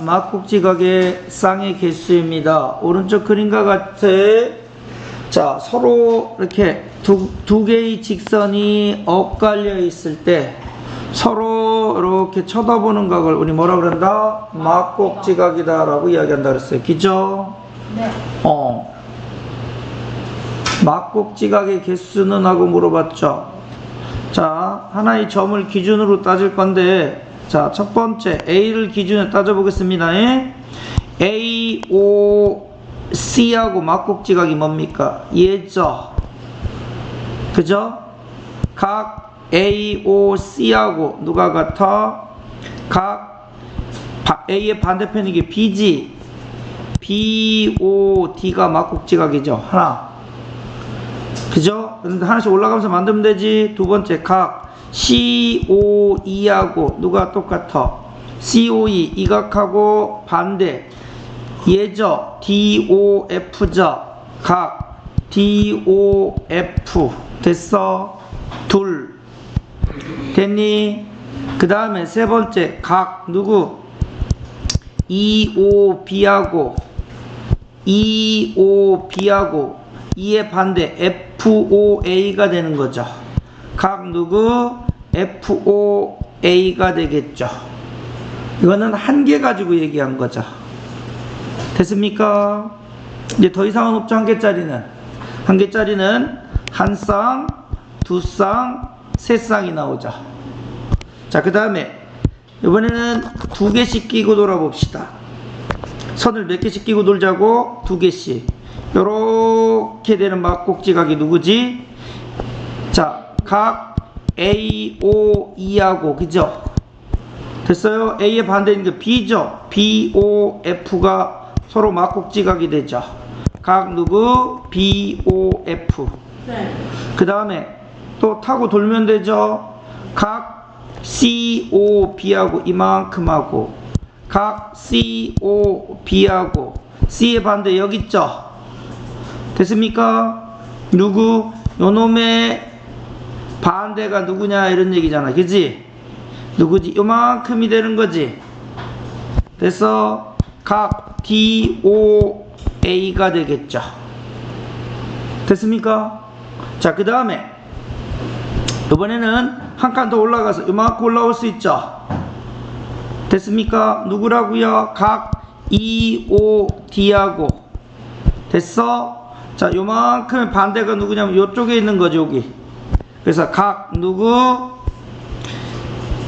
막국지각의 쌍의 개수입니다. 오른쪽 그림과 같이 자 서로 이렇게 두, 두 개의 직선이 엇갈려 있을 때 서로 이렇게 쳐다보는 각을 우리 뭐라 그런다? 막국지각이다라고 이야기한다 그랬어요. 기죠? 네. 어. 막국지각의 개수는 하고 물어봤죠. 자, 하나의 점을 기준으로 따질 건데, 자, 첫 번째 A를 기준으로 따져보겠습니다. 예? A, O, C하고 막국지각이 뭡니까? 얘죠. 그죠? 각 A, O, C하고 누가 같아? 각 바- A의 반대편이 게 B지. B, O, D가 막국지각이죠. 하나. 그죠? 그런데 하나씩 올라가면서 만들면 되지. 두 번째 각 C, O, E하고 누가 똑같아? C, O, E 이 각하고 반대 얘죠. D, O, F죠. 각 D, O, F 됐어? 둘 됐니? 그 다음에 세 번째 각 누구? E, O, B하고 E, O, B하고 E의 반대 FOA가 되는 거죠. 각 누구 FOA가 되겠죠. 이거는 한 개 가지고 얘기한 거죠. 됐습니까? 이제 더 이상은 없죠. 한 개짜리는. 한 개짜리는 한 쌍, 두 쌍, 세 쌍이 나오죠. 자, 그 다음에 이번에는 두 개씩 끼고 놀아봅시다. 선을 몇 개씩 끼고 놀자고? 두 개씩. 요렇게 되는 막국지각이 누구지? 자, 각 A, O, E하고, 그죠? 됐어요? A의 반대인 게 B죠? B, O, F가 서로 막국지각이 되죠. 각 누구? B, O, F. 네. 그 다음에 또 타고 돌면 되죠. 각 C, O, B하고 이만큼 하고 각 C, O, B하고 C의 반대 여기 있죠. 됐습니까? 누구? 요놈의 반대가 누구냐 이런 얘기잖아. 그지? 누구지? 요만큼이 되는 거지. 그래서 각 D, O, A가 되겠죠. 됐습니까? 자, 그 다음에 이번에는 한 칸 더 올라가서 이만큼 올라올 수 있죠. 됐습니까? 누구라고요? 각 E, O, D하고 됐어? 자, 요만큼 반대가 누구냐면 요쪽에 있는 거죠, 여기. 그래서 각 누구?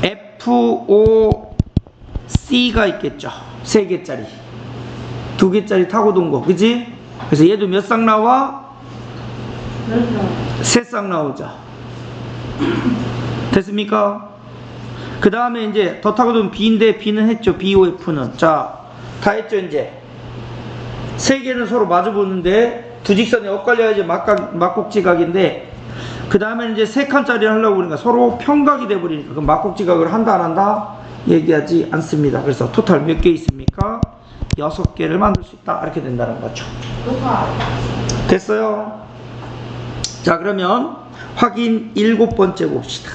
F, O, C가 있겠죠. 세 개짜리. 두 개짜리 타고 돈 거. 그지? 그래서 얘도 몇 쌍 나와? 세 쌍 나오죠. 됐습니까? 그 다음에 이제 더 타고 돈 B인데 B는 했죠. BOF는. 자, 다 했죠, 이제. 세 개는 서로 마주 보는데 두 직선이 엇갈려야지 막각, 막국지각인데 그 다음에 이제 세 칸짜리 하려고 그러니까 서로 평각이 돼버리니까 그럼 막국지각을 한다 안 한다? 얘기하지 않습니다. 그래서 토탈 몇 개 있습니까? 여섯 개를 만들 수 있다. 이렇게 된다는 거죠. 됐어요? 자, 그러면 확인 일곱 번째 봅시다.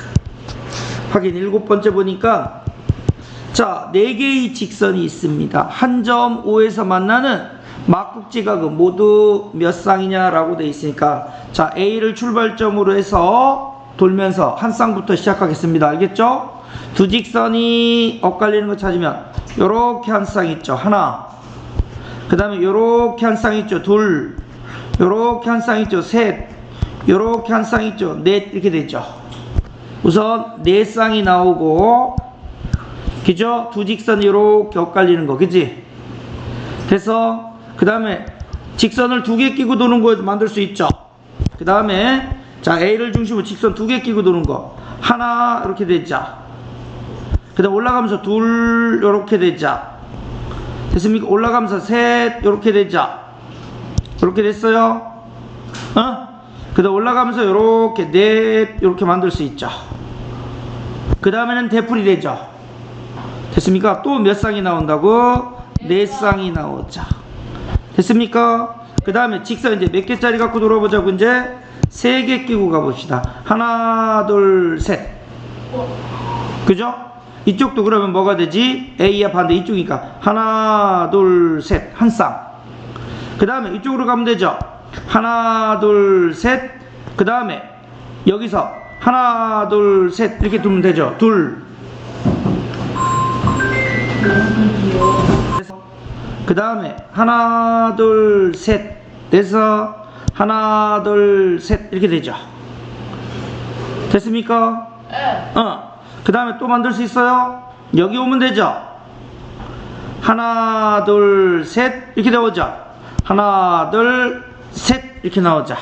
확인 일곱 번째 보니까 자, 네 개의 직선이 있습니다. 한점 O에서 만나는 막국지각은 모두 몇 쌍이냐라고 돼 있으니까 자, A를 출발점으로 해서 돌면서 한 쌍부터 시작하겠습니다. 알겠죠? 두 직선이 엇갈리는 거 찾으면 요렇게 한 쌍 있죠. 하나. 그 다음에 요렇게 한 쌍 있죠. 둘. 요렇게 한 쌍 있죠. 셋. 요렇게 한 쌍 있죠. 넷. 이렇게 되죠. 우선 네 쌍이 나오고 그죠? 두 직선이 요렇게 엇갈리는 거. 그지? 돼서 그 다음에 직선을 두 개 끼고 도는 거 만들 수 있죠. 그 다음에 자 A를 중심으로 직선 두 개 끼고 도는 거 하나 이렇게 되죠. 그 다음 올라가면서 둘 이렇게 되죠. 됐습니까? 올라가면서 셋 이렇게 되죠. 이렇게 됐어요. 어? 그 다음 올라가면서 이렇게 넷 이렇게 만들 수 있죠. 그 다음에는 대풀이 되죠. 됐습니까? 또 몇 쌍이 나온다고? 네 쌍이 나오죠. 됐습니까? 그 다음에 직선 이제 몇 개짜리 갖고 돌아보자고 이제 세 개 끼고 가봅시다. 하나, 둘, 셋. 그죠? 이쪽도 그러면 뭐가 되지? A야 반대 이쪽이니까 하나 둘 셋 한 쌍. 그 다음에 이쪽으로 가면 되죠. 하나 둘 셋. 그 다음에 여기서 하나 둘 셋 이렇게 두면 되죠. 둘. 그 다음에 하나 둘 셋 돼서 하나 둘 셋 이렇게 되죠. 됐습니까? 예. 어. 그 다음에 또 만들 수 있어요? 여기 오면 되죠? 하나, 둘, 셋. 이렇게 나오죠? 하나, 둘, 셋. 이렇게 나오자.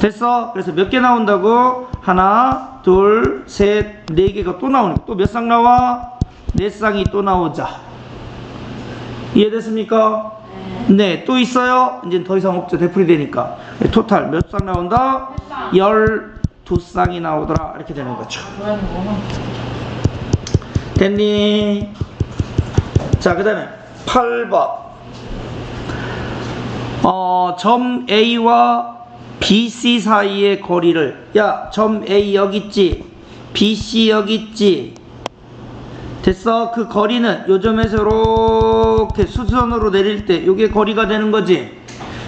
됐어? 그래서 몇 개 나온다고? 하나, 둘, 셋, 네 개가 또 나오니까 또몇 쌍 나와? 네 쌍이 또 나오자. 이해됐습니까? 네, 또 있어요? 이제 더 이상 없죠. 되풀이 되니까. 토탈 몇 쌍 나온다? 몇 쌍? 열두 쌍이 나오더라. 이렇게 되는 거죠. 됐니? 자, 그 다음에 8번. 어, 점 A와 BC 사이의 거리를, 야, 점 A 여기 있지? BC 여기 있지? 됐어? 그 거리는 요 점에서 이렇게 수선으로 내릴 때 요게 거리가 되는 거지?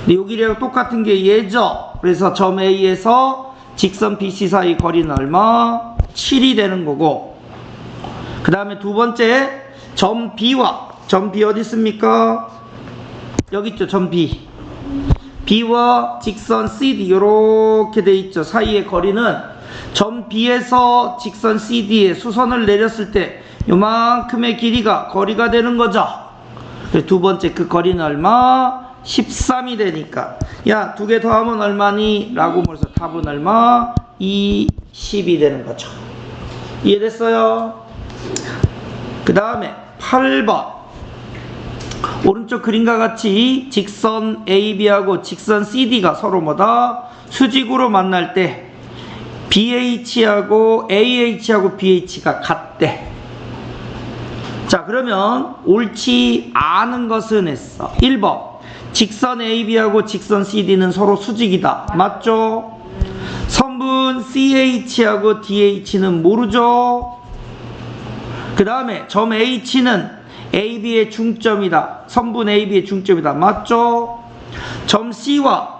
근데 요 길이랑 똑같은 게 얘죠? 그래서 점 A에서 직선 BC 사이 거리는 얼마? 7이 되는 거고 그 다음에 두 번째 점 B와 점 B 어디 있습니까? 여기 있죠 점 B B와 직선 CD 이렇게 돼 있죠 사이의 거리는 점 B에서 직선 CD에 수선을 내렸을 때 요만큼의 길이가 거리가 되는 거죠 두 번째 그 거리는 얼마? 13이 되니까 야 두 개 더하면 얼마니? 라고 물어서 답은 얼마? 20이 되는 거죠 이해됐어요? 그 다음에 8번 오른쪽 그림과 같이 직선 AB하고 직선 CD가 서로 뭐다? 수직으로 만날 때 BH하고 AH하고 BH가 같대 자 그러면 옳지 않은 것은 했어 1번 직선 AB하고 직선 CD는 서로 수직이다 맞죠? 선분 CH하고 DH는 모르죠? 그 다음에 점 H는 AB의 중점이다. 선분 AB의 중점이다. 맞죠? 점 C와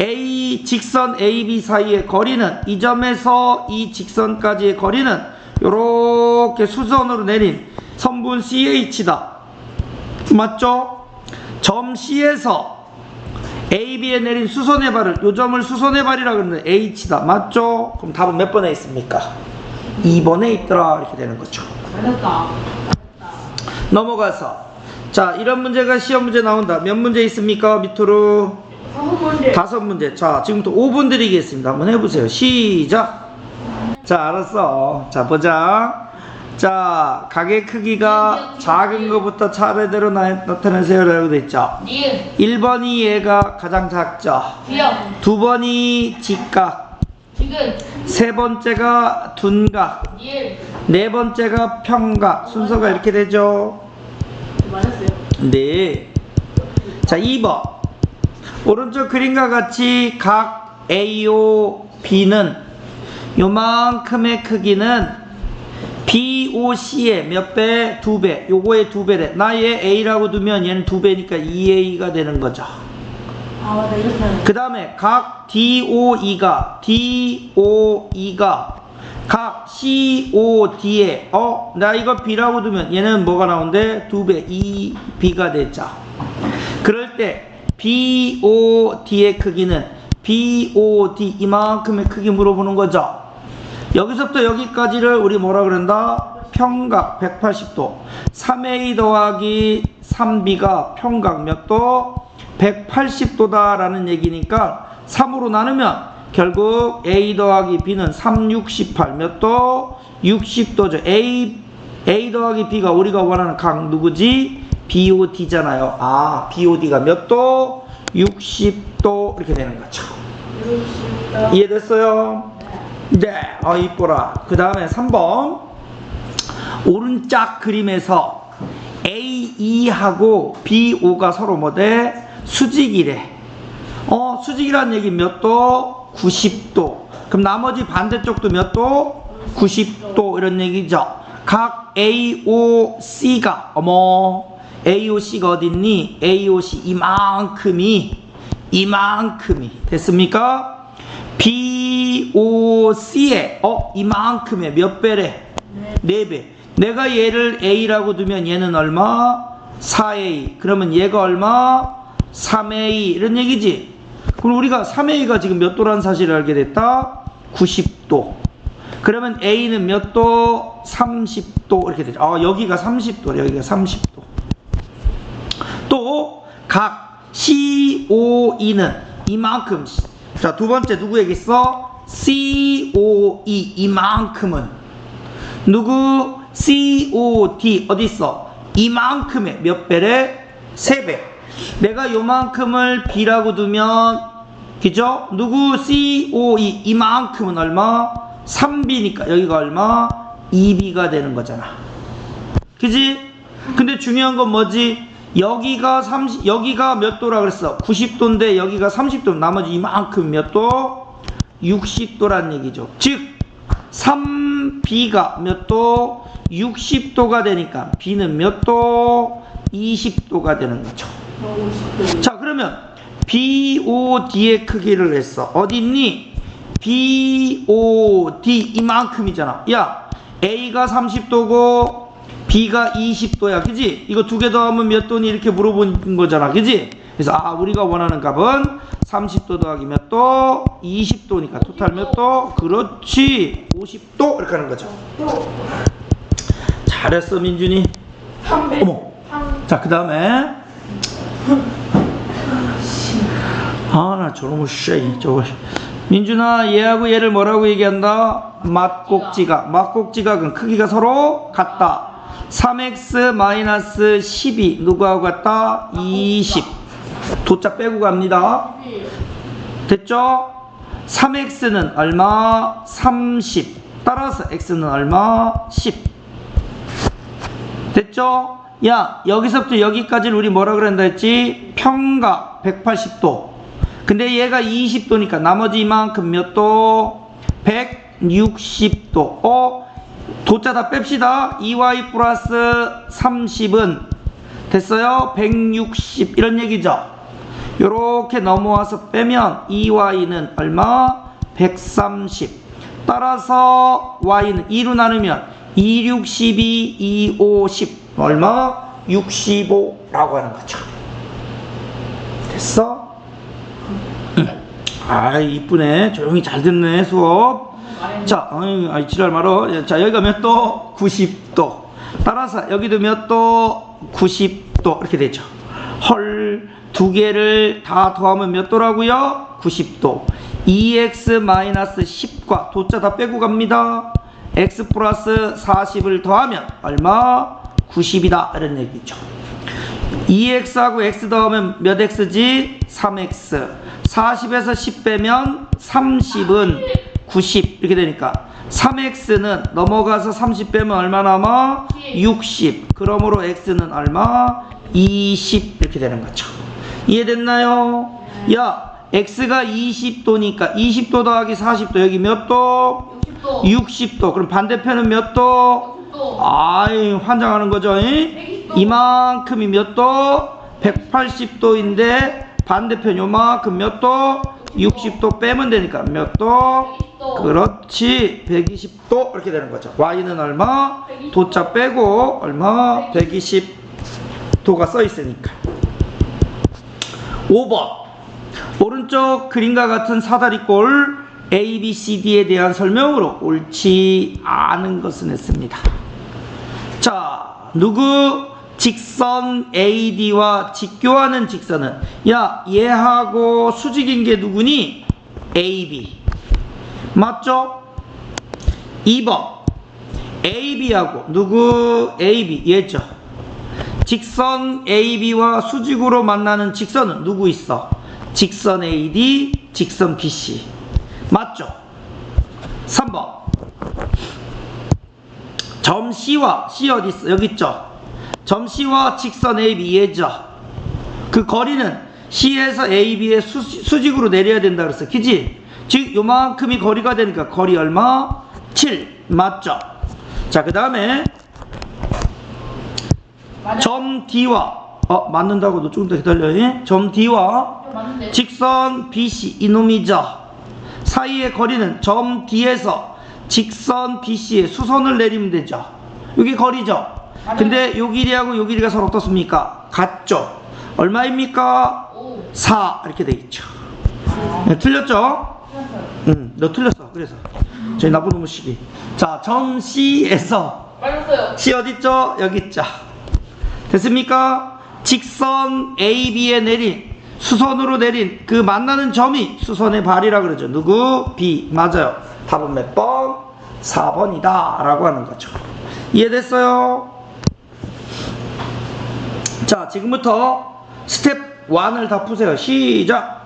A 직선 AB 사이의 거리는 이 점에서 이 직선까지의 거리는 이렇게 수선으로 내린 선분 CH다. 맞죠? 점 C에서 AB에 내린 수선의 발을 요 점을 수선의 발이라 그러는데 H다. 맞죠? 그럼 답은 몇 번에 있습니까? 2번에 있더라. 이렇게 되는 거죠. 맞았다. 넘어가서 자 이런 문제가 시험 문제 나온다 몇 문제 있습니까 밑으로 다섯 문제 자 지금부터 5분 드리겠습니다 한번 해보세요 시작 자 알았어 자 보자 자 가게 크기가 작은 것부터 차례대로 나, 나타내세요 라고 돼 있죠 니은. 1번이 얘가 가장 작죠. 두 번이 직각. 세 번째가 둔각 니은. 네 번째가 평각 순서가 이렇게 되죠 맞았어요. 네. 자, 2번. 오른쪽 그림과 같이 각 AO, B는 요만큼의 크기는 BOC의 몇 배? 두 배. 요거의 두 배래. 나의 A라고 두면 얘는 두 배니까 2A가 되는 거죠. 아 맞다 이렇게. 그 다음에 각 DOE가 DOE가 각 COD에 어? 나 이거 B라고 두면 얘는 뭐가 나온대? 두 배, 2B가 되죠. 그럴 때 BOD의 크기는 BOD 이만큼의 크기 물어보는 거죠. 여기서부터 여기까지를 우리 뭐라 그런다? 평각 180도. 3A 더하기 3B가 평각 몇 도? 180도다라는 얘기니까 3으로 나누면 결국 A 더하기 B는 3, 68 몇 도? 60도죠. A, A 더하기 B가 우리가 원하는 각 누구지? BOD잖아요. 아, BOD가 몇 도? 60도 이렇게 되는 거죠. 이해됐어요? 네, 아 이뻐라. 그 다음에 3번 오른쪽 그림에서 AE하고 BO가 서로 뭐대? 수직이래. 어, 수직이라는 얘기 몇 도? 90도. 그럼 나머지 반대쪽도 몇 도? 90도 이런 얘기죠. 각 AOC가 어머 AOC가 어딨니? AOC 이만큼이 이만큼이 됐습니까? BOC의 어 이만큼의 몇 배래? 네. 4배. 내가 얘를 A라고 두면 얘는 얼마? 4A. 그러면 얘가 얼마? 3A. 이런 얘기지. 그럼 우리가 3A가 지금 몇 도라는 사실을 알게 됐다? 90도. 그러면 A는 몇 도? 30도. 이렇게 되죠. 아, 여기가 30도. 여기가 30도. 또, 각 COE는 이만큼. 자, 두 번째 누구 얘기했어? COE 이만큼은 누구 COD 어디 있어? 이만큼의 몇 배래? 세 배. 내가 요만큼을 B라고 두면 그죠? 누구 COE 이만큼은 얼마? 3B니까 여기가 얼마? 2B가 되는 거잖아. 그지? 근데 중요한 건 뭐지? 여기가 30, 여기가 몇 도라 그랬어? 90도인데 여기가 30도, 나머지 이만큼 몇 도? 60도란 얘기죠. 즉, 3B가 몇 도? 60도가 되니까 B는 몇 도? 20도가 되는 거죠. 어, 50도. 자, 그러면 BOD의 크기를 했어. 어디 있니? BOD 이만큼이잖아. 야, A가 30도고 B가 20도야. 그지? 이거 두 개 더하면 몇 도니 이렇게 물어본 거잖아. 그지? 그래서 아, 우리가 원하는 값은 30도 더하기 몇 도? 20도니까 토탈 몇 도? 그렇지. 50도 이렇게 하는 거죠. 또 잘했어, 민준이. 300. 어머. 3. 자, 그 다음에 아, 나 저놈의 쉐이 저거 민준아, 얘하고 얘를 뭐라고 얘기한다? 맞곡지각. 맞곡지각은 크기가 서로 같다. 3x 12 누구하고 같다? 20. 도자 빼고 갑니다. 됐죠? 3x는 얼마? 30. 따라서 x는 얼마? 10. 됐죠? 야, 여기서부터 여기까지를 우리 뭐라 그런다 했지? 평각 180도. 근데 얘가 20도니까 나머지 이만큼 몇 도? 160도. 어? 도자 다 뺍시다. 2y 플러스 30은 됐어요? 160 이런 얘기죠. 요렇게 넘어와서 빼면 2y는 얼마? 130. 따라서 y는 2로 나누면 2, 6, 12, 2, 5, 10 얼마? 65라고 하는 거죠. 됐어? 응. 아 이쁘네. 조용히 잘 듣네 수업. 자, 아이 지랄 말어. 자, 여기가 몇 도? 90도. 따라서 여기도 몇 도? 90도. 이렇게 되죠. 헐, 두 개를 다 더하면 몇 도라고요? 90도. 2x-10과 도자 다 빼고 갑니다. x 플러스 40을 더하면 얼마? 90이다. 이런 얘기죠. 2x하고 x 더하면 몇 x지? 3x. 40에서 10 빼면 30은 90 이렇게 되니까 3x는 넘어가서 30 빼면 얼마 남아? 60. 그러므로 x는 얼마? 20 이렇게 되는 거죠. 이해됐나요? 야, x가 20도니까 20도 더하기 40도 여기 몇 도? 60도. 60도. 그럼 반대편은 몇 도? 60도. 아이 환장하는 거죠. 잉? 120도. 이만큼이 몇 도? 180도인데 반대편 요만큼 몇 도? 60도 빼면 되니까 몇 도? 120도. 그렇지 120도 이렇게 되는 거죠. y는 얼마? 120도. 도자 빼고 얼마? 120도가 써 있으니까. 5번 오른쪽 그림과 같은 사다리꼴 A, B, C, D에 대한 설명으로 옳지 않은 것은 했습니다. 자, 누구 직선 AD와 직교하는 직선은 야 얘하고 수직인 게 누구니? AB 맞죠? 2번 AB하고 누구 AB 얘죠. 직선 AB와 수직으로 만나는 직선은 누구 있어? 직선 AD, 직선 BC. 맞죠? 3번. 점 C와 C 어디 있어? 여기 있죠? 점 C와 직선 AB 얘죠? 그 거리는 C에서 AB의 수, 수직으로 내려야 된다 그랬어. 그지? 즉, 요만큼이 거리가 되니까 거리 얼마? 7. 맞죠? 자, 그 다음에. 점 D와 어 맞는다고 너 조금 더 기다려. 예? 점 D와. 직선 BC 이놈이죠. 사이의 거리는 점 D에서 직선 BC에 수선을 내리면 되죠. 여기 거리죠. 근데 요 길이하고 요 길이가 서로 어떻습니까? 같죠. 얼마입니까? 오. 4 이렇게 돼 있죠. 네, 틀렸죠? 응, 너 틀렸어. 그래서 저희 나쁜 놈의 시기. 자, 점 C에서 맞았어요. C 어딨죠? 여기 있죠. 됐습니까? 직선 AB에 내린 수선으로 내린 그 만나는 점이 수선의 발이라 그러죠. 누구? B. 맞아요. 답은 몇 번? 4번이다. 라고 하는 거죠. 이해됐어요? 자, 지금부터 스텝 1을 다 푸세요. 시작!